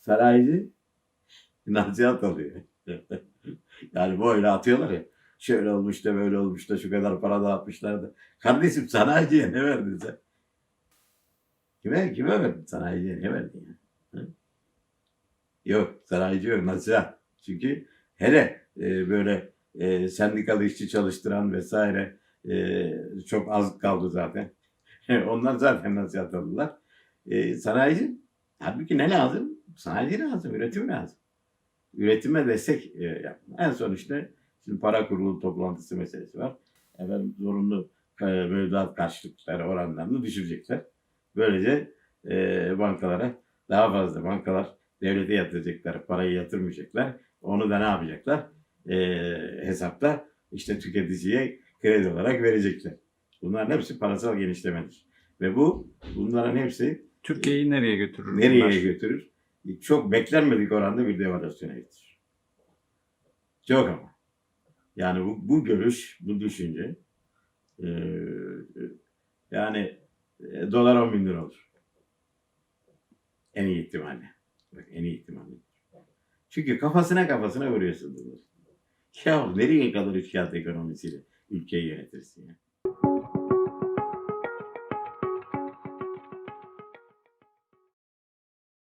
Sanayici nasihat alıyor. yani böyle atıyorlar ya. Şöyle olmuş da böyle olmuş da şu kadar para dağıtmışlar da. Kardeşim sanayiciye ne verdin sen? Kime, kime verdin? Sanayiciye ne verdin ya? Yok sanayici yok nasihat. Çünkü hele e, böyle e, sendikalı işçi çalıştıran vesaire e, çok az kaldı zaten. Onlar zaten nasihat aldılar. E, sanayici halbuki ne lazım? Sanayici lazım, üretim lazım. Üretime destek e, yapma. En son işte şimdi para kurulu toplantısı meselesi var. Efendim zorunlu e, mevduat karşılıkları oranlarını düşürecekler. Böylece e, bankalara daha fazla bankalar devlete yatıracaklar, parayı yatırmayacaklar. Onu da ne yapacaklar? E, hesapta işte tüketiciye kredi olarak verecekler. Bunların hepsi parasal genişlemedir. Ve bu bunların hepsi Türkiye'yi nereye götürür? nereye bunlar? götürür? Çok beklenmedik oranda bir devalüasyona getirir. Çok ama. Yani bu, bu görüş, bu düşünce e, yani e, dolar 10 bin lira olur. En iyi ihtimalle. Bak en iyi ihtimalle. Çünkü kafasına kafasına vuruyorsun dolar. Ya nereye kadar üç kağıt ekonomisiyle ülkeyi yönetirsin ya?